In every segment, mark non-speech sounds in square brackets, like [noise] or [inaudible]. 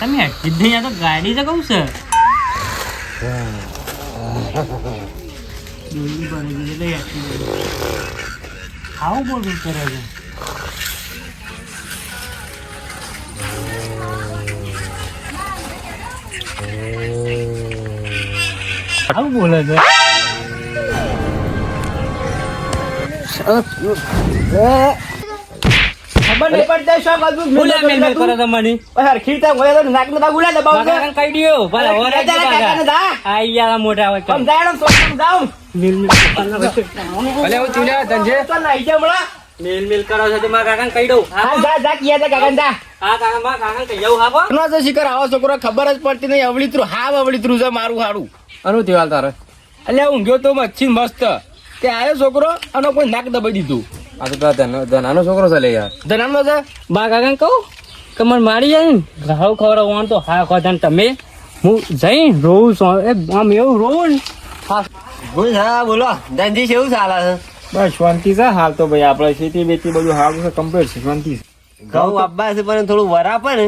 તમે હેઠી જ નહીં તો ગાડી છે, કહું છે. દોરી પડે છે એટલે આવું બોલ બોલ કરે છે. આવું બોલે છે. ખબર નહીં પડતી શું બધું બોલ્યા મેલ મેલ કરે તમારી હરખી રીતે બોલે તો નાક ના ગુલા દબાવ બાકા કહી દ્યો ભલે અરે, ઓરે તારા કાકાને આઈ યાર મોટા હોય કર. સમજાય તો સમજાવ મેલ મેલ કરવાના વચ્ચે. હું ચૂલ્યા ધનજે તો નહીં છે હમણાં. મેલ મેલ કરો છો તો મારા કાકાને કહી દઉં. હા હા જા જા કિયા જા કાકા મારા કાકાને કહી દઉં હા નો તો શિખર આવો છોકરો ખબર જ પડતી નહીં અવળીતરું હા અવળીતરું છે મારું હારું. અનુ દિવાલ તારે? એટલે ઊંઘ્યો તો મચ્છી મસ્ત. તે આવ્યો છોકરો અને કોઈ નાક દબાઈ દીધું. આ તો ધનાનો છોકરો છે લે યાર. ધનાનો છે? બા કાકાને કહું? કે મને મારી જાય ને ઘાવ ખવડાવવાનું તો હા કહો તમે. હું જઈ રોઉં છું. એ આમ એવું રોઉં ને. બોલ હા બોલો. ધનજી છે એવું ચાલે છે બસ શાંતિ છે. હાલ તો ભાઈ આપણે ખેતી બેતી બધું હાલ છે કમ્પ્લીટ છે શાંતિ છે. ઘઉં આપવા છે પણ થોડું વરાપે ને.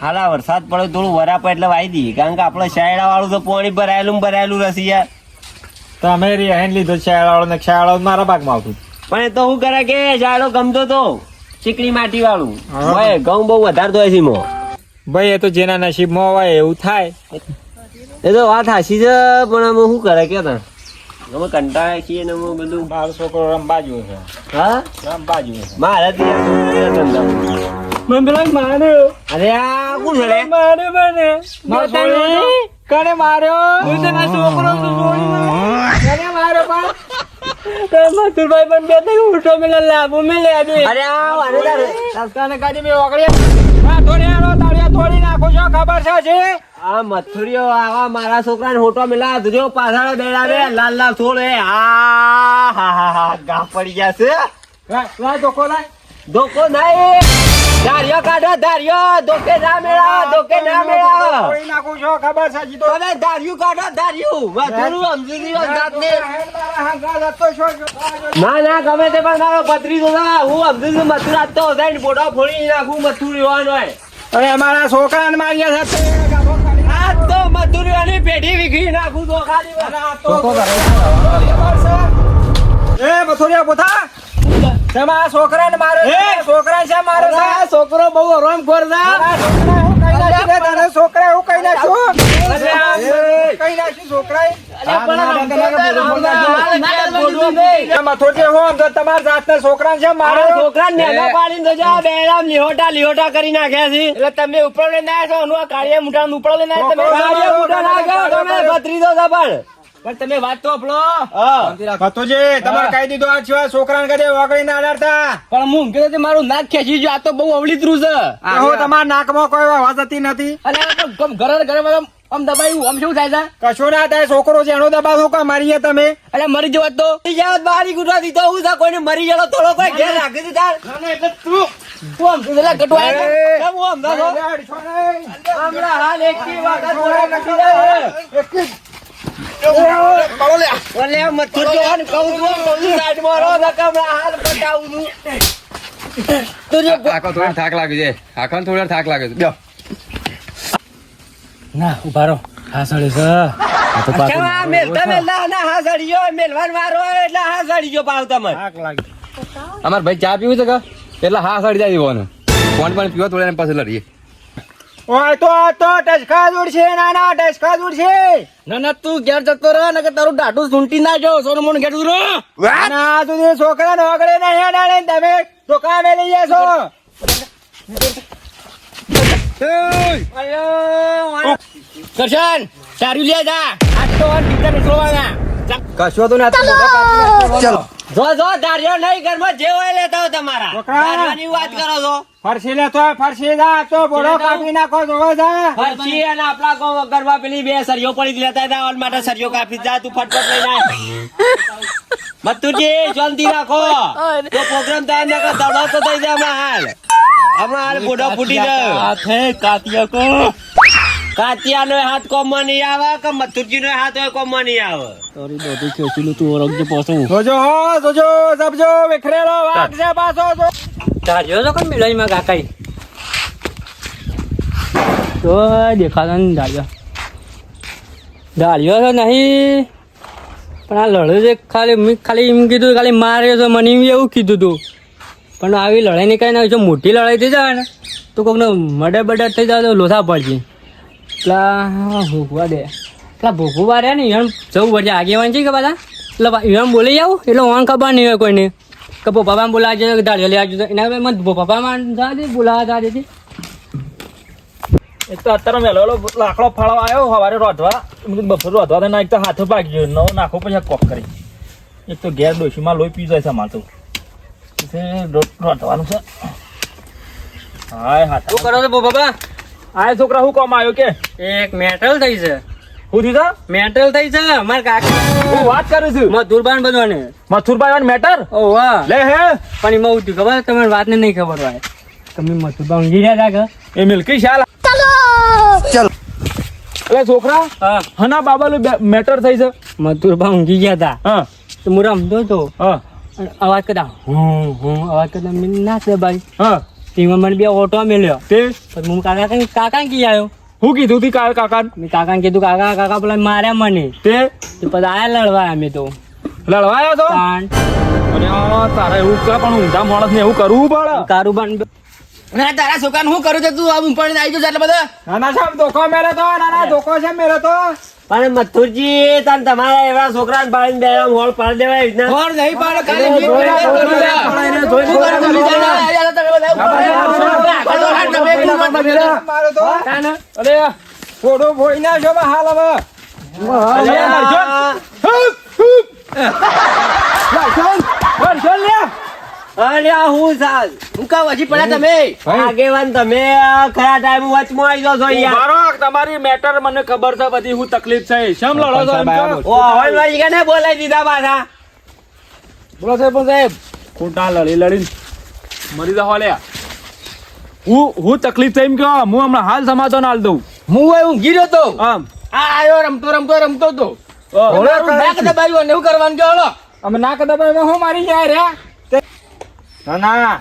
હાલ આ વરસાદ પડે થોડું વરાપે એટલે વાઈ દઈએ. કારણ કે આપણે શાયડા વાળું તો પાણી ભરાયેલું ભરાયેલું રસી યાર. તો અમે રી લીધો શાળાવાળો ને શાયડા મારા ભાગમાં આવતું પણ એ તો શું કરે કે ઝાડો ગમતો તો ચીકણી માટી વાળું હા. હોય ઘઉં બહુ વધારતો હોય છે. ભાઈ એ તો જેના નસીબમાં હોય એવું થાય. એ તો વાત હાસી છે પણ અમે શું કરે કે તા અમે કંટાળે છીએ ને અમે બધું. મારો છોકરો રમવા જુએ છે. હા? રમવા જુએ છે. મારે તો. મને પેલા માર્યો. અરે આ કોણ છે? માર્યો મને. મારો કને માર્યો? હું તો છોકરો છું છોડી મને. કને માર્યો પણ તો મથુરભાઈ પણ બે ત્રણ ઉઠો મેલે લાભો મેલે આજે અરે આ અરે તારે. રસ્તાને કાઢી મે ઓગળ્યા હા થોડી આરો તાળિયા તોડી નાખો છો ખબર છે જે આ મથુરીઓ આવા મારા છોકરાને હોટો મિલા જો પાછળ બેડાવે લાલ લાલ થોડ હા હા હા હા ગા પડી ગયા છે. લા- લા ધોકો લાય. ધોકો નહીં ધાર્યો કાઢો ધાર્યો. ધોકે ના મેળા ધોકે ના મેળા. કોઈ નાખું છો ખબર છે જીતો તમે ધાર્યું કાઢો ધાર્યું. મથુરું સમજી ગયો જાતને. ના ના ગમે તે પણ મારો પત્રીસો ના હું સમજી ગયો મથુરા તો જાય ને ફોટો ફોડી નાખું મથુર યુવાન હોય. અરે મારા છોકરાને માર્યા સાથે તો મથુરીઓની પેઢી વીખી નાખું તો ખાલી. એ મથુરિયા પોતા શેમાં છોકરા છોકરાને મારે છે? છોકરા છે મારે છોકરો બહુ હરામ ખોર છે છોકરા હું કઈ છોકરા કઈ નાખ્યું? અરે આ- એ, કઈ નાખ્યું છોકરાએ? એ મથોડિયા હું આમ તો તમારા જાતના છોકરાને છે મારા છોકરાને પાડીને તો જો આ લીહોટા લીહોટા કરી નાખ્યા છે એટલે તમે ઉપર લઈને આવ્યા છો અનુ મુઠા ઉપર લઈને આવ્યા તમે છોકરો છોકરો પણ પણ તમે વાત તો આપણો હા. ભતુજી, તમારે કહી દીધું આ છોકરા છોકરાને કદે વાગડી ના અડાડતા. પણ હું કે મારું નાક ખેંચી જો આ તો બહુ અવળીતરું છે. હું તમારા નાકમાં કોઈ આવાજ હતી નથી? અરે તો ઘરે ઘરે આમ દબાયું. આમ શું થાય છે? કશું ના થાય છોકરો છે એનો દબાવ શું કામ મારીએ તમે? અરે મરી જવા તો. મરી બારી ગુટવાથી દીધો હું છે? કોઈને મરી ગયેલો થોડો કોઈ ઘેર રાખી દીધા. એટલે તું હું તું થાક લાગે છે આખો થોડો થાક લાગે છે ના ઊભા રહો હા સળી છે કેમ આ મેલતા મેલતા અને હા સડી ગયો, મેલવાન વારો એટલે હા સડી ગયો પાવ. થાક લાગે અમાર ભાઈ ચા પીવું છે કે એટલે હા સડી જાય એવાનું કોણ પણ પીવો થોડા પછી લડીએ ઓય તો આ તો ટચકા દૂર છે ના ટચકા દૂર છે ના ના તું ઘેર જતો ને કે તારું દાઢું સૂંટી ના જો સોનું મોનું ઘેર રહો. ના છોકરા નહીં અડાડે ને તમે દુકાને લઈ જશો કરશન સારું લે જા. આજ તો ટીચર કશો તો ના ચલો. જો જો ધાર્યો નહીં ઘરમાં જે હોય લેતા હો તમારા. છોકરા. વાત કરો છો. ફરસી લેતો ફરસી જા તો બોડો કાપી નાખો જોવા જા. ફરસી અને આપણા ગામ ગરબા પેલી બે સરિયો પડી જ લેતા હતા ઓલ માટે સરિયો કાપી જા તું ફટફટ લઈને આય. મત્તુજી જલ્દી રાખો. તો પ્રોગ્રામ થાય ના દડો તો થઈ જાય હમણાં હાલ. હમણાં હાલ બોડો ફૂટી જાય હાથે કાતિયો કો કાતિયા નો હાથ કોમમાં નહીં આવે કે મથુરજી નો હાથ હોય કોમમાં નહીં આવે? તારી બધું ખેંચેલું તું ઓળખજે પાછું. જોજો હો જોજો જબજો વિખરેલો વાઘ છે પાછો જો. તાર્યો તો કોણ મિલાઈ માં કાકાઈ તો દેખાતો ને ડાળ્યો ડાળ્યો તો નહીં પણ આ લડે છે ખાલી મેં ખાલી એમ કીધું ખાલી માર્યો છે મને એમ એવું કીધું તું. પણ આવી લડાઈની કાંઈ ના જો મોટી લડાઈ થઈ જાય ને તો કોકને મડે બડે થઈ જાય તો લોથા પડશે. પેલા ભૂખવા દે. પેલા ભૂખવા રહ્યા ને એમ જવું પડશે. આગેવાન છે કે બધા એટલે એમ બોલી જાવ એટલે ઓન ખબર નહીં હોય કોઈને. કે પપ્પા બોલાવજે દાડિયો લઈ આવજો. એના મને પપ્પામાં જા દે બોલાવા જા દે. એ તો અત્યારે મેલો ઓલો લાકડો ફાળવા આવ્યો સવારે રોધવા. મેં બપોર રોધવા દે એક તો હાથો પાકી ગયો નવો નાખો પછી કોક કરી. એક તો ઘેર ડોશીમાં લોહી પી જાય છે માર તો. રોધવાનું છે. હાય હાથ શું કરો છો પપ્પા આ છોકરા શું કામ આવ્યો કે? એક મેટલ થઈ છે. હું થયું મેટલ થઈ છે. માર કાકા હું વાત કરું છું. મધુરબાન બનવાને. મથુરબાન મેટર? ઓ વાહ. લે હે. પણ એમાં હું થયું ખબર? તમને વાતને નહીં ખબર હોય. તમે મધુરબા ઊંઘી રહ્યા હતા એ મિલકી શાલ. અલે છોકરા હા. હના બાબાનું બે- મેટર થઈ છે. મધુરબા ઊંઘી ગયા હતા હા. તો મુરામ રમતો તો? હા. અવાજ કદા હું હું અવાજ કરતા મિન્ના ના ભાઈ. હા. તેમાં મને બે ઓટો મેલ્યો. તે? પછી હું કાકા કઈ કાકા કી આવ્યો. હું કીધું તી કાકા કાકા મેં કાકાને કીધું કાકા કાકા પેલા માર્યા મને. તે? તે પછી આયા લડવા અમે તો. લડવાયો તો? અને તારા તારે એવું કરે પણ ઊંધા માણસ ને એવું કરવું પડે? કારુબાન ના તારા છોકરાને હું કરું છે? તું આમ પણ આવી ગયો એટલે બધા? નાના સાહેબ ધોકો મેળો તો નાના ધોકો છે મેળો તો. પણ મથુરજી તને તમારા એવા છોકરાને પાડીને બે હોળ પાડી દેવાય રીતના. નહીં પાડે ખાલી અરે, ફોટો ભોઈ ના છો હાલ હવે અરે, આ હું સાલ હું કાં વજી પડ્યા તમે? આગેવાન તમે ખરા ટાઈમ વચમાં આવી જાઓ છો યાર મારો તમારી મેટર મને ખબર છે બધી હું તકલીફ છે. શેમ લડો છો એમ ઓ હવે મારી કને બોલાવી દીધા પાછા. બોલો સાહેબ સાહેબ. ખોટા લડી લડીને. મરી જાવ લે હું હું તકલીફ થઈ એમ કે હું હમણાં હાલ સમાધાન હાલ દઉં. હું હું ગીર્યો તો. આમ. આ આયો રમતો રમતો રમતો તો. ના નાક દબાયું ને એવું કરવાનું કે ઓલો અમે નાક દબાવ્યો હું મારી જાય રે? ના ના.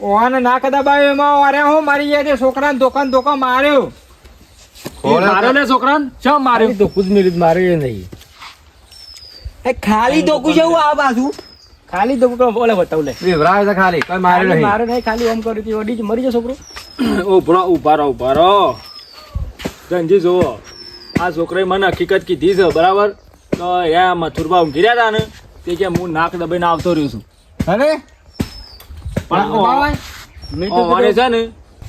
ઓને નાક દબાવ્યો એમાં અરે હું મારી ગયા છોકરાને દોકાન ધોકા માર્યો. માર્યો ને છોકરાને? ચમ માર્યો? તો ખુદ મિનિટ માર્યો નહીં. એ ખાલી ધોકું જેવું આ બાજુ? ખાલી તો કોક બોલે બતાવ લે. વિવરાવે છે ખાલી કોઈ માર્યો નહીં. મારે નહીં ખાલી ઓમ કર્યું હતી વડી જ મરી જાય છોકરો. [clears throat] ઉભરો ઊભા રહો ઊભા રહો ધનજી જુઓ આ છોકરાએ મને હકીકત કીધી છે બરાબર? તો એ મથુરબા ઊંઘી રહ્યા હતા ને તે કે હું નાક દબાઈને આવતો રહ્યો છું. અરે પણ ઓવાને છે ને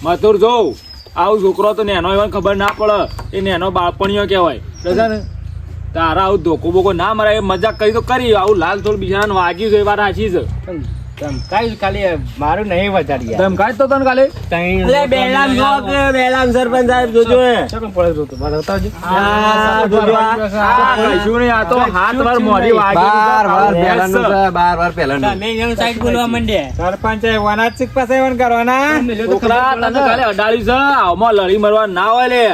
મથુર જોઉં. આવું છોકરો તો નેનો એવા ખબર ના પડે. એ નેનો બાળપણીઓ કહેવાય. છે ને તારા આવું ધોકો બોકો ના મરાય મજાક કરી તો કરી. આવું લાલ થોડું બિચારાને વાગ્યું છે એ વાત સાચી છે. ખાલી મારું નહીં વધારી તેમ તો તને કાલે? એટલે બેલામ જો બેલામ સરપંચ સાહેબ જોજો એ. આ જોજો આ. આ કશું નહીં, આ તો હાથ વાર વાગી બાર વાર છે. બાર વાર પહેલાનું તમે એમ સાઈડ બોલવા માંડ્યા. સરપંચ પાસે કરવાના. છોકરા તને કાલે અડાડી છે. આમાં લડી મરવા ના હોય લે.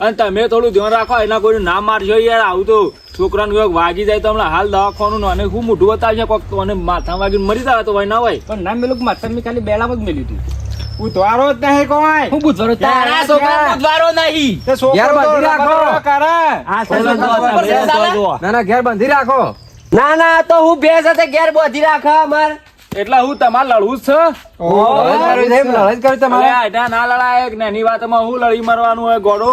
અને તમે થોડું ધ્યાન રાખો એના કોઈ ના મારજો યાર આવું તો છોકરાનું કોઈક વાગી જાય તો હમણાં હાલ દવાખાનું અને હું મોઢું બતાવશે કોક અને માથા વાગીને મરી જાય તો હોય ના હોય. પણ ના મેલું માથા મેં ખાલી બેલામ જ મેલ્યું હતું. ઉતવારો જ નહીં કોઈ. હું બુધવારો તારા છોકરા બુધવારો નહીં. ઘેર બાંધી રાખો. આ સરપંચ ઉપર છે સાલા? ના ના ઘેર બાંધી રાખો. ના ના તો હું ભેંસ સાથે ઘેર બોધી રાખા અમાર. એટલે હું તમારે લડવું જ લડાઈ છે, ના લડાય એક નાની વાતમાં હું લડી મરવાનું હોય ગોડો.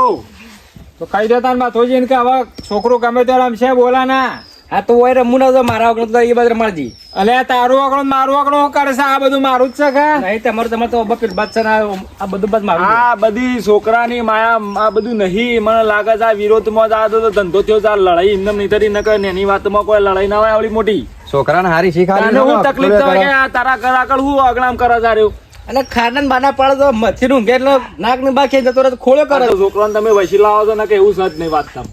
તો કહી દેતા ને માથોજી કે હવે છોકરો ગમે ત્યારે આમ છે બોલા ના. હા તો હોય રમવું ના મારા વગર તો એ બાદ રમાડજી. અલે તારું આંકડો મારું આંકડો હું કરે છે? આ બધું મારું જ છે કે? નહીં તમારે તમારે તો બપીર બાદ છે આ બધું બાદ મારું આ બધી છોકરાની માયા આ બધું નહીં. મને લાગે છે આ વિરોધમાં જ આ તો ધંધો થયો છે. આ લડાઈ એમને નહીં તરી ન કરે એની વાતમાં કોઈ લડાઈ ના હોય આવડી મોટી. છોકરાને હારી શીખાડી હું તકલીફ તો થાય કે તારા ઘર આગળ હું અગણામ કરે છે રહ્યો? અને ખાનન બાના પાડે તો મચ્છી નું એટલે નાક ને બાકી જતો રહે તો ખોળ્યો કરે. તો તમે વસી લાવો છો ને કે એવું સજ નહીં વાત તમ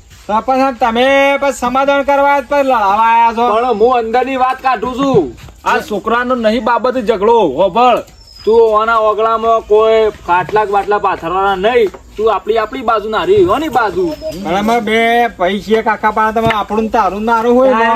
તમે પણ સમાધાન કરવા લડાવા આવ્યા છો. પણ હું અંદરની વાત કાઢું છું. આ છોકરાનો નહીં બાબત ઝઘડો હોભળ તું આના ઓગળામાં કોઈ ખાટલા બાટલા પાથરવાના નહીં. તું આપણી આપણી બાજુ ના રહી ઓની બાજુ. પણ બે પૈસે કાકા પાસે તમે આપણું ને તારું નારું હોય ને.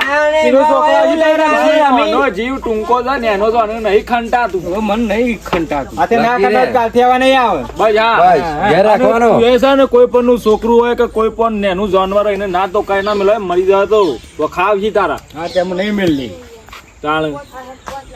જીવ ટૂંકો છે ને એનો તો નહીં ખંટાતું. મન નહીં ખંટાતું. આ તે ના કરતા આવા નહીં આવે. બસ હા. ઘેર રાખવાનો. એ છે ને કોઈ પણ નું છોકરું હોય કે કોઈ પણ નેનું જાનવર હોય એને ના તો કઈ ના મળે મરી જાય તો. વખાવ ખાવ છી તારા. હા તેમ નહીં મેળવી ચાલ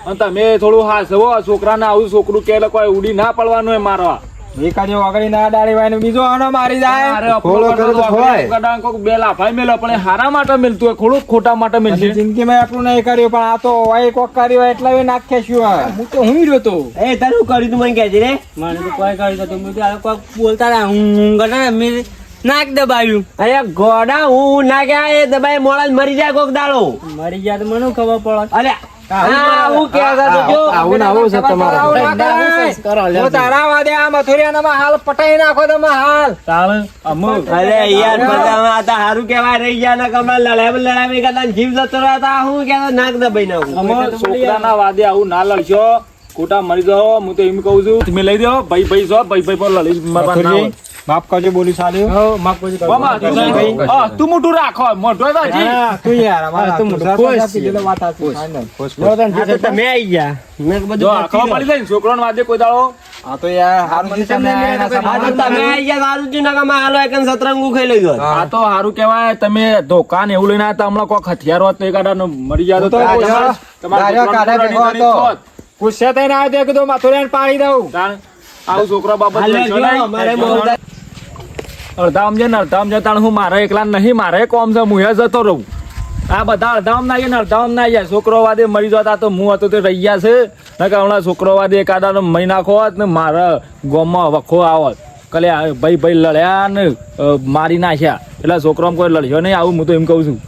અને તમે થોડું હાસવો છોકરાને આવું છોકરું કે કોઈ ઉડી ના પડવાનું હોય મારવા. એકાદી વગડી ના ડાળી વાય ને બીજો આનો મારી જાય. અપલો કરે તો ખવાય. કોક બે લાફાઈ મેલો પણ હારા માટે મેલતું હોય ખોડું ખોટા માટે પછી જિંદગી માં આપણું નહીં કર્યું પણ આ તો હોય કોક કર્યું હોય એટલે નાખે શું આ? હું તો હું રહ્યો તો. એ તારું કર્યું તું મને કહેજે રે? મને તો કોઈ કર્યું તો મેં તો આ કોઈ બોલતા રહ્યા. હું કરતા હતા, નાક દબાવ્યું. અરે ગોડા હું નાખ્યા એ દબાઈ મોડા મરી જાય કોક દાડો. મરી ગયા તો મને ખબર પડે. અરે હા હું જો આવું આવું છે તમારે આવું ના કરાય. હું તારા વાદે આ મથુરિયાનામાં હાલ પટાઈ નાખો તમે હાલ. અરે યાર બધા આ હારું કેવાય રહી ગયા ને કમા લડાઈ લડાઈ કરતા જીવ જતો રહેતા હું કહેતો નાક દબાઈ નાખું. છોકરાના વાદે આવું ના લડશો. ખોટા મરી જાઓ હું તો એમ કહું છું. તમે લઈ દો ભાઈ ભાઈ છો ભાઈ ભાઈ પર લડી હોય. માફ કરજો બોલી સાલી હો માફ કરજો મામા, તું તો- હા, તું મોટું રાખો મોટો હજી. તું યાર અમારા તું મોટો ખુશ આપી વાત આ વાત સાચી. final. હા તો તમે આવી ગયા. મે બધું આ ખબર પડી જાય ને વાદે કોઈ દાડો? હા તો યાર હારું છે તમે આયા તમે આવી ગયા છે નકરમાં હાલો એકન સતરંગુ ખાઈ લઈ ગયો. આ તો હારું કહેવાય તમે ધોકા ને એવું લઈને આતા હમણાં કોઈ હથિયાર હોત તો એકાદાનો મરી જાતો તો તમારે- કાઢે છોકરાને ભેગો હતો. ગુસ્સે થઈને આવ્યો તો કીધું મથુરિયાને પાડી દઉં. આવું છોકરા બાબત અડધા લડશો જો, નહીં. અમારે મોહનદાસ અડધામ છે ને અડધા છે તાણ હું મારે એકલા નહીં મારે કોમ છે હું જતો રહું. આ બધા અડધામ ના ને અડધામ ના આવ્યા છોકરો વાદે મરી જતા તો હું હતો તે રહી ગયા છે. નકર હમણાં છોકરો વાદે એકાદાનો મહી નાખો હોત ને મારા ગોમમાં વખો આવત. કલે ભાઈ ભાઈ લડ્યા ને મારી નાખ્યા. એટલે છોકરામાં કોઈ લડ્યો નહીં આવું હું તો એમ કહું છું.